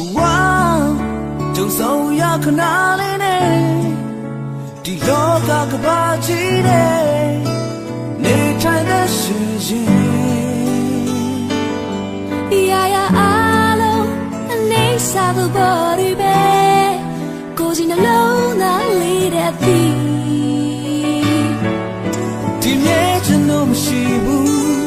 ုံဆုံးရခဏလေးနဲ့ဒီလောကကဘာကြီးတဲ့နေထိုင်တဲ့ရှင်ရှင်ရာရာအားလုံးအနေစာသူပေါ်ရီပဲကိုယ်စီနှလုံးသားလေးတဲ့သီဒီမြဲချင်လို့မရှိဘူး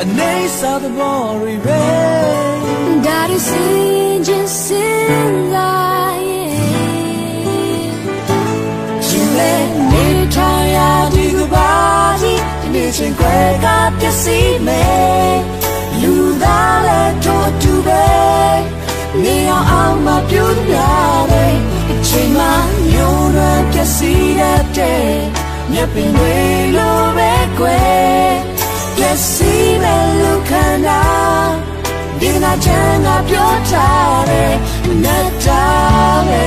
အနေစာသဘောတွေပဲဒါရစ င်ချင်းစင်လာရဲ့ရှင်လည်းနေထိုင်ရဒီကဘာကြီးဒီနေ့ချင်းခွဲကပျက်စီးမယ်လူသားလည်းတို့တူပဲနေအောင်အောင်မပြုတ်ရတဲ့အချိန်မှညို့ရပျက်စီးရတဲ့မြက်ပင်တွေလိုပဲကွယ်ပျက်စီးမယ်လူခန္ဓာဒီ နာချမ်းကပြောထားတဲ့နဲ့တာပဲ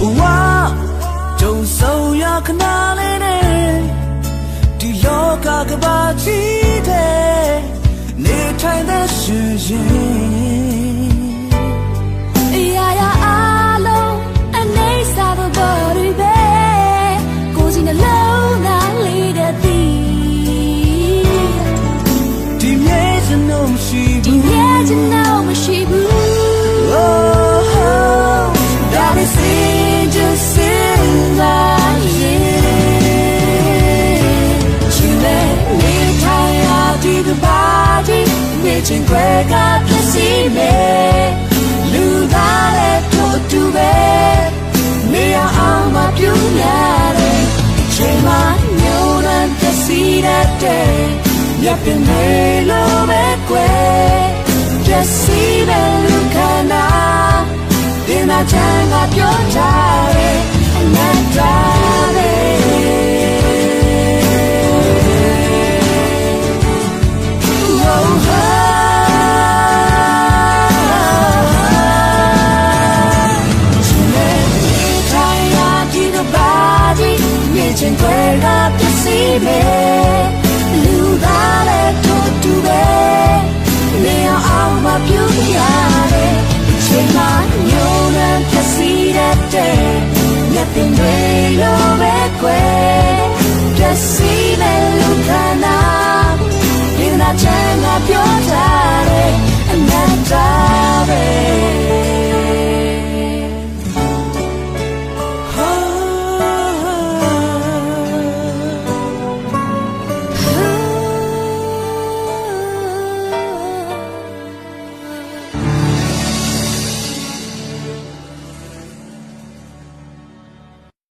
ဘဝကြုံဆုံးရခဏလေး ပြောထားတဲ့အနတ္